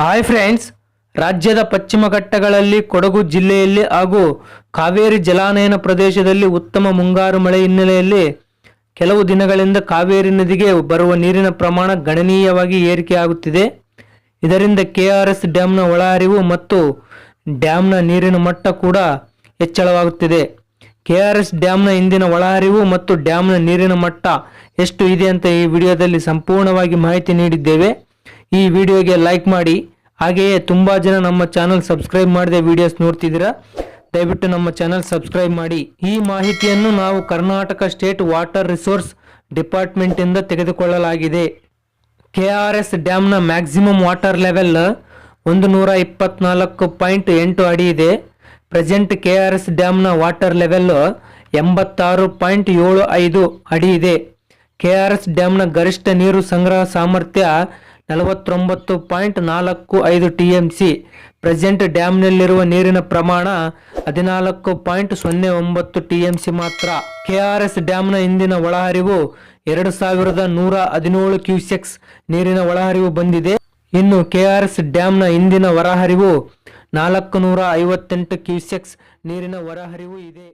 Hi friends ರಾಜ್ಯದ ಪಶ್ಚಿಮ ಘಟ್ಟಗಳಲ್ಲಿ ಕೊಡಗು ಜಿಲ್ಲೆಯಲ್ಲಿ ಹಾಗೂ ಕಾವೇರಿ ಜಲಾನಯನ ಪ್ರದೇಶದಲ್ಲಿ ಉತ್ತಮ ಮುಂಗಾರು ಮಳೆ ಹಿನ್ನೆಲೆಯಲ್ಲಿ ಕೆಲವು ದಿನಗಳಿಂದ ಕಾವೇರಿ ನದಿಗೆ ಬರುವ ನೀರಿನ ಪ್ರಮಾಣ ಗಣನೀಯವಾಗಿ ಏರಿಕೆಯಾಗುತ್ತಿದೆ. ಇದರಿಂದ ಕೆಆರ್ಎಸ್ ಡ್ಯಾಮ್ನ ಒಳಹರಿವು ಮತ್ತು ಡ್ಯಾಮ್ನ ನೀರಿನ ಮಟ್ಟ ಕೂಡ ಹೆಚ್ಚಳವಾಗುತ್ತಿದೆ. ಕೆಆರ್ಎಸ್ ಡ್ಯಾಮ್ನ ಇಂದಿನ ಒಳಹರಿವು ಮತ್ತು ಡ್ಯಾಮ್ನ ನೀರಿನ ಮಟ್ಟ ಎಷ್ಟು ಇದೆ ಅಂತ ಈ ವಿಡಿಯೋದಲ್ಲಿ ಸಂಪೂರ್ಣವಾಗಿ ಮಾಹಿತಿ ನೀಡಿದ್ದೇವೆ. ಈ ವಿಡಿಯೋಗೆ ಲೈಕ್ ಮಾಡಿ. ಹಾಗೆಯೇ ತುಂಬ ಜನ ನಮ್ಮ ಚಾನಲ್ ಸಬ್ಸ್ಕ್ರೈಬ್ ಮಾಡಿದೆ ವಿಡಿಯೋಸ್ ನೋಡ್ತಿದ್ದೀರಾ? ದಯವಿಟ್ಟು ನಮ್ಮ ಚಾನಲ್ ಸಬ್ಸ್ಕ್ರೈಬ್ ಮಾಡಿ. ಈ ಮಾಹಿತಿಯನ್ನು ನಾವು ಕರ್ನಾಟಕ ಸ್ಟೇಟ್ ವಾಟರ್ ರಿಸೋರ್ಸ್ ಡಿಪಾರ್ಟ್ಮೆಂಟಿಂದ ತೆಗೆದುಕೊಳ್ಳಲಾಗಿದೆ. ಕೆ ಆರ್ ಎಸ್ ಡ್ಯಾಮ್ನ ಮ್ಯಾಕ್ಸಿಮಮ್ ವಾಟರ್ ಲೆವೆಲ್ ಒಂದು ನೂರ ಇಪ್ಪತ್ನಾಲ್ಕು ಪಾಯಿಂಟ್ ಎಂಟು ಅಡಿ ಇದೆ. ಪ್ರೆಸೆಂಟ್ ಕೆ ಆರ್ ಎಸ್ ಡ್ಯಾಮ್ನ ವಾಟರ್ ಲೆವೆಲ್ ಎಂಬತ್ತಾರು ಪಾಯಿಂಟ್ ಏಳು ಐದು ಅಡಿ ಇದೆ. ಕೆ ಆರ್ ಎಸ್ ಡ್ಯಾಮ್ನ ಗರಿಷ್ಠ ನೀರು ಸಂಗ್ರಹ ಸಾಮರ್ಥ್ಯ ನಲವತ್ತೊಂಬತ್ತು ಪಾಯಿಂಟ್ ನಾಲ್ಕು ಐದು ಟಿ ಎಂ ಸಿ. ಪ್ರೆಸೆಂಟ್ ಡ್ಯಾಮ್ನಲ್ಲಿರುವ ನೀರಿನ ಪ್ರಮಾಣ ಹದಿನಾಲ್ಕು ಪಾಯಿಂಟ್ ಸೊನ್ನೆ ಒಂಬತ್ತು ಟಿ ಎಂ ಸಿ ಮಾತ್ರ. ಕೆ ಆರ್ ಎಸ್ ಡ್ಯಾಮ್ನ ಇಂದಿನ ಒಳಹರಿವು ಎರಡು ಸಾವಿರದ ನೂರ ಹದಿನೇಳು ಕ್ಯೂಸೆಕ್ಸ್ ನೀರಿನ ಒಳಹರಿವು ಬಂದಿದೆ. ಇನ್ನು ಕೆ ಆರ್ ಎಸ್ ಡ್ಯಾಮ್ನ ಇಂದಿನ ಹೊರಹರಿವು ನಾಲ್ಕು ನೂರ ಐವತ್ತೆಂಟು ಕ್ಯೂಸೆಕ್ಸ್ ನೀರಿನ ಹೊರಹರಿವು ಇದೆ.